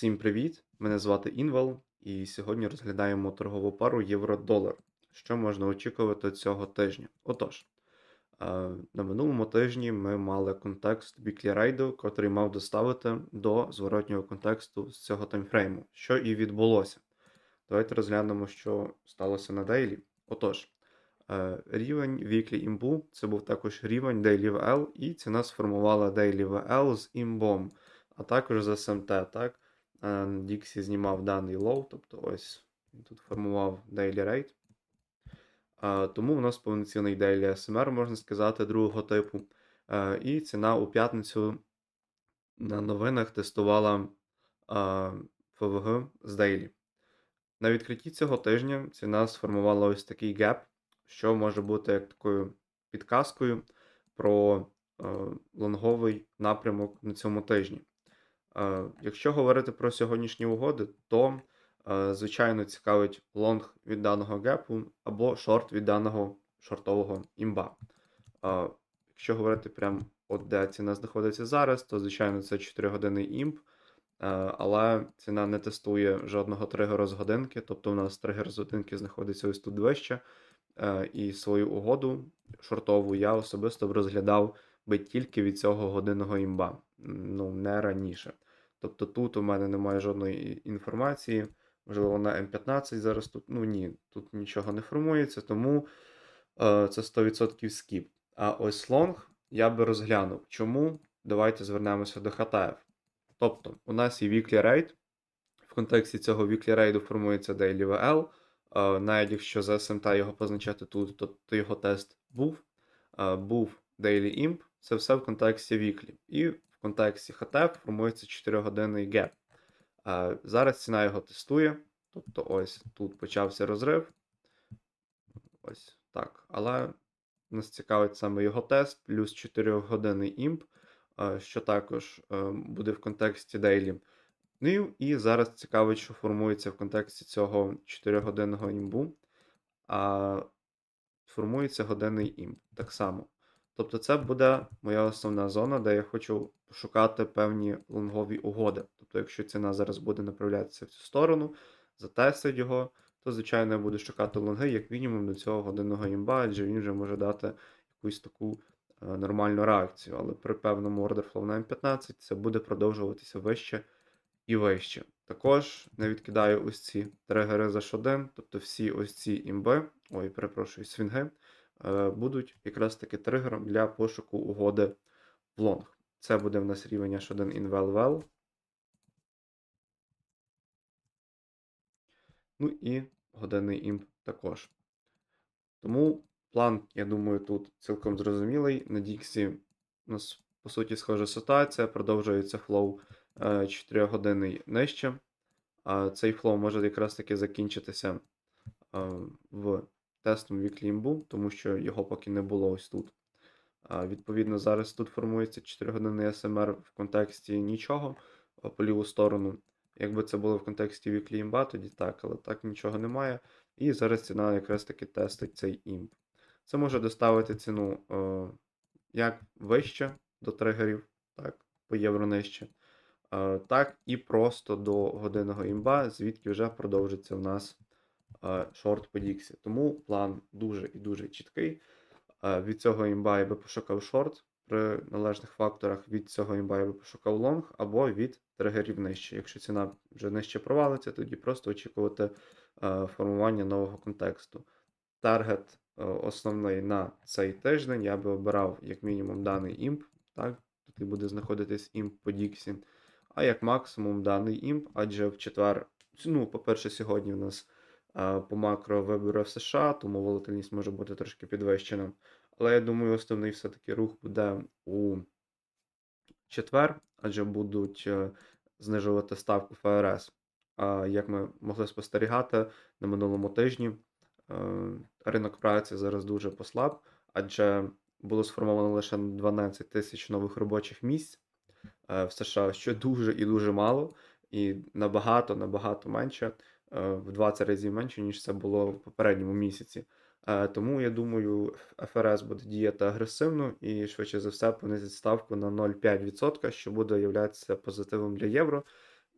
Всім привіт! Мене звати Інвал, і сьогодні розглядаємо торгову пару євро-долар. Що можна очікувати цього тижня? Отож, е, на минулому тижні ми мали контекст Weekly рейду, котрий мав доставити до зворотнього контексту з цього таймфрейму, що і відбулося. Давайте розглянемо, що сталося на дейлі. Отож, е, рівень Weekly Imbu це був також рівень Daily VL, і ціна сформувала Daily VL з імбом, а також з SMT. так? Dixie знімав даний лоу, тобто ось тут формував Daily Rate. Тому у нас повноцінний Daily SMR, можна сказати, другого типу. І ціна у п'ятницю на новинах тестувала ФВГ з Daily. На відкритті цього тижня ціна сформувала ось такий геп, що може бути як такою підказкою про лонговий напрямок на цьому тижні. Е, Якщо говорити про сьогоднішні угоди, то е, звичайно цікавить лонг від даного гепу або шорт від даного шортового імба. Е, Якщо говорити прям от де ціна знаходиться зараз, то звичайно це 4 години імп, е, але ціна не тестує жодного тригеру з годинки, тобто у нас тригер з годинки знаходиться ось тут вище. І свою угоду шортову я особисто б розглядав би тільки від цього годинного імба, ну не раніше. Тобто тут у мене немає жодної інформації. Можливо, на М15 зараз тут. Ну ні, тут нічого не формується, тому е, це 100% скіп. А ось лонг я би розглянув. Чому? Давайте звернемося до ХТФ. Тобто, у нас є weekly rate. В контексті цього weekly rate формується Daily VL. Е, навіть якщо за SMT його позначати тут, то, то його тест був. Е, був Daily Imp. Це все в контексті weekly. І в контексті HTF формується 4-годинний геп. Зараз ціна його тестує. Тобто, ось тут почався розрив. Ось так. Але нас цікавить саме його тест, плюс 4-годинний імп, що також е, буде в контексті Daily. Ну і зараз цікавить, що формується в контексті цього 4-годинного імбу. А формується годинний імп. Так само. Тобто, це буде моя основна зона, де я хочу шукати певні лонгові угоди. Тобто, якщо ціна зараз буде направлятися в цю сторону, затестить його, то, звичайно, я буду шукати лонги, як мінімум, до цього годинного імба, адже він вже може дати якусь таку е, нормальну реакцію. Але при певному flow на М15 це буде продовжуватися вище і вище. Також не відкидаю ось ці тригери за H1, тобто всі ось ці імби, ой, перепрошую, свінги. Е, будуть якраз таки тригером для пошуку угоди в лонг. Це буде в нас рівень H1 in well well. Ну і годинний імп також. Тому план, я думаю, тут цілком зрозумілий. На Діксі у нас, по суті, схожа ситуація. Продовжується флоу 4 години нижче. А цей флоу може якраз таки закінчитися в тестом Віклімбу, тому що його поки не було ось тут. Відповідно, зараз тут формується 4 години SMR в контексті нічого по ліву сторону. Якби це було в контексті Віклімба, тоді так, але так нічого немає. І зараз ціна якраз таки тестить цей імп. Це може доставити ціну е, як вище до тригерів, так, по євро нижче, е, так і просто до годинного імба, звідки вже продовжиться в нас шорт по Діксі. Тому план дуже і дуже чіткий. Від цього імба я би пошукав шорт при належних факторах, від цього імба я би пошукав лонг або від тригерів нижче. Якщо ціна вже нижче провалиться, тоді просто очікувати формування нового контексту. Таргет основний на цей тиждень я би обирав як мінімум даний імп. так, Тут буде знаходитись імп по Діксі. А як максимум даний імп, адже в четвер, ну, по-перше, сьогодні у нас по макро вибори в США, тому волатильність може бути трошки підвищена. Але я думаю, основний все-таки рух буде у четвер, адже будуть е, знижувати ставку ФРС. А як ми могли спостерігати на минулому тижні, е, ринок праці зараз дуже послаб, адже було сформовано лише 12 тисяч нових робочих місць е, в США, що дуже і дуже мало, і набагато набагато менше в 20 разів менше, ніж це було в попередньому місяці. Е, тому я думаю, ФРС буде діяти агресивно і швидше за все понизить ставку на 0,5%, що буде являтися позитивом для євро.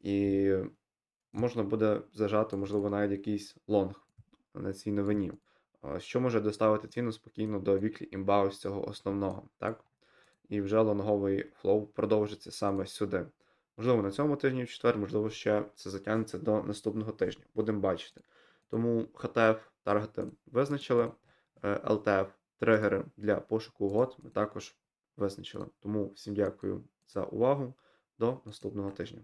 І можна буде зажати, можливо, навіть якийсь лонг на цій новині, що може доставити ціну спокійно до віклі імба ось цього основного, так? І вже лонговий флоу продовжиться саме сюди. Можливо, на цьому тижні в четвер, можливо, ще це затягнеться до наступного тижня. Будемо бачити. Тому HTF таргети визначили, ЛТФ LTF тригери для пошуку угод ми також визначили. Тому всім дякую за увагу. До наступного тижня.